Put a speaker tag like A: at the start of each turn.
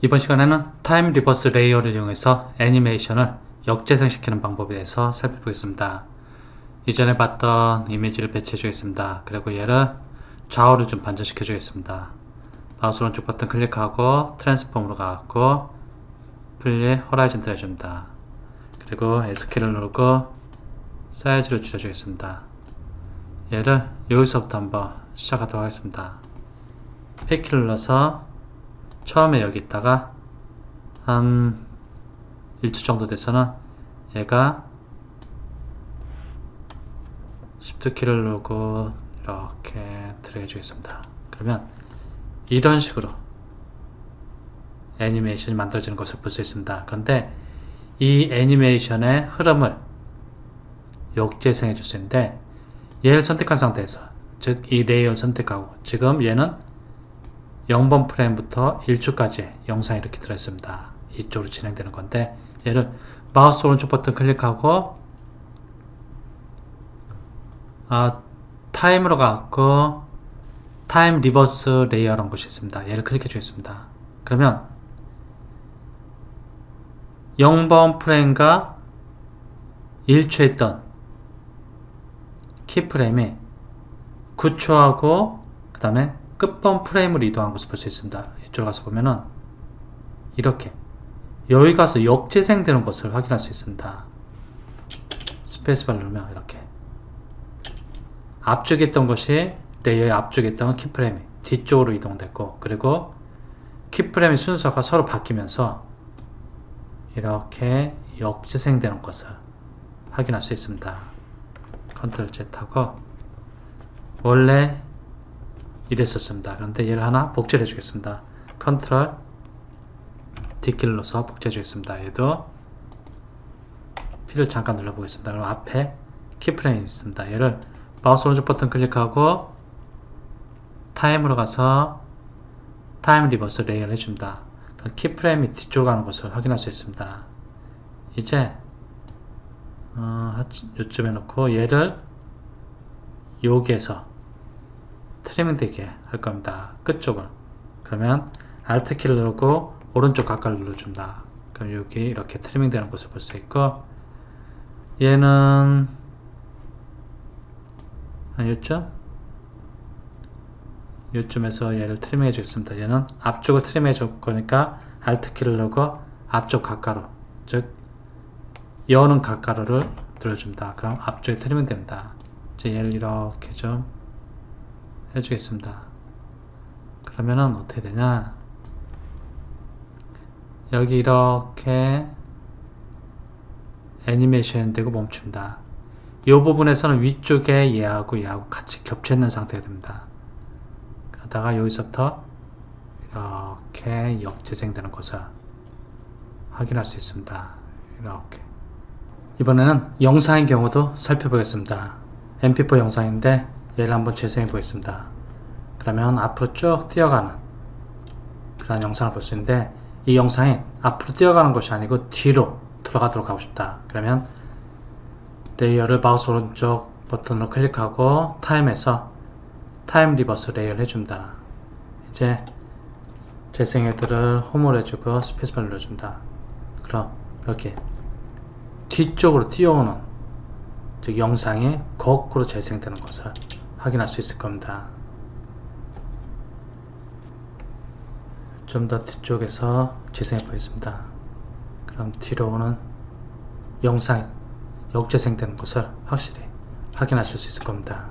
A: 이번 시간에는 타임 리버스 레이어를 이용해서 애니메이션을 역재생시키는 방법에 대해서 살펴보겠습니다. 이전에 봤던 이미지를 배치해 주겠습니다. 그리고 얘를 좌우를 좀 반전시켜 주겠습니다. 마우스 오른쪽 버튼 클릭하고 트랜스폼으로 가고 플리 호라이즌 해줍니다. 그리고 S키를 누르고 사이즈를 줄여주겠습니다. 얘를 여기서부터 한번 시작하도록 하겠습니다. P키를 눌러서 처음에 여기 있다가 한 1초 정도 돼서는 얘가 Shift 키를 누르고 이렇게 들어가 주겠습니다. 그러면 이런 식으로 애니메이션이 만들어지는 것을 볼 수 있습니다. 그런데 이 애니메이션의 흐름을 역재생해 줄 수 있는데 얘를 선택한 상태에서 즉 이 레이어를 선택하고 지금 얘는 0번 프레임부터 1초까지 영상이 이렇게 들어있습니다. 이쪽으로 진행되는 건데 얘를 마우스 오른쪽 버튼 클릭하고 아, 타임으로 가고 타임 리버스 레이어라는 것이 있습니다. 얘를 클릭해 주겠습니다. 그러면 0번 프레임과 1초 했던 키프레임이 9초하고 그 다음에 끝번 프레임을 이동한 것을 볼 수 있습니다. 이쪽으로 가서 보면은 이렇게 여기 가서 역재생되는 것을 확인할 수 있습니다. 스페이스바를 누르면 이렇게 앞쪽에 있던 것이 레이어의 앞쪽에 있던 키프레임이 뒤쪽으로 이동됐고 그리고 키프레임의 순서가 서로 바뀌면서 이렇게 역재생되는 것을 확인할 수 있습니다. 컨트롤 Z 하고 원래 이랬었습니다. 그런데 얘를 하나 복제해 주겠습니다. 컨트롤 눌러서 복제해 주겠습니다. 얘도 P를 잠깐 눌러보겠습니다. 그럼 앞에 키프레임이 있습니다. 얘를 마우스 오른쪽 버튼 클릭하고 타임으로 가서 타임 리버스 레이어를 해줍니다. 그럼 키프레임이 뒤쪽으로 가는 것을 확인할 수 있습니다. 이제 어, 요쯤에 놓고 얘를 여기에서 트리밍 되게 할 겁니다. 끝쪽을. 그러면 Alt 키를 누르고 오른쪽 가까를 눌러줍니다. 그럼 여기 이렇게 트리밍 되는 것을 볼 수 있고 얘는 한 요쯤? 요쯤에서 얘를 트리밍 해주겠습니다. 얘는 앞쪽을 트리밍 해줄 거니까 Alt 키를 누르고 앞쪽 가까로 즉 여는 가까로를 눌러줍니다. 그럼 앞쪽에 트리밍 됩니다. 이제 얘를 이렇게 좀 해주겠습니다. 그러면은 어떻게 되냐? 여기 이렇게 애니메이션 되고 멈춥니다. 이 부분에서는 위쪽에 얘하고 얘하고 같이 겹쳐 있는 상태가 됩니다. 그러다가 여기서부터 이렇게 역재생되는 것을 확인할 수 있습니다. 이렇게 이번에는 영상의 경우도 살펴보겠습니다. mp4 영상인데 얘를 한번 재생해 보겠습니다. 그러면 앞으로 쭉 뛰어가는 그런 영상을 볼 수 있는데 이 영상이 앞으로 뛰어가는 것이 아니고 뒤로 돌아가도록 하고 싶다. 그러면 레이어를 마우스 오른쪽 버튼으로 클릭하고 타임에서 타임 리버스 레이어를 해줍니다. 이제 재생 헤드를 홈을 해주고 스페이스바 눌러줍니다. 그럼 이렇게 뒤쪽으로 뛰어오는 즉 영상이 거꾸로 재생되는 것을 확인할 수 있을 겁니다. 좀 더 뒤쪽에서 재생해 보겠습니다. 그럼 뒤로 오는 영상 역재생되는 것을 확실히 확인하실 수 있을 겁니다.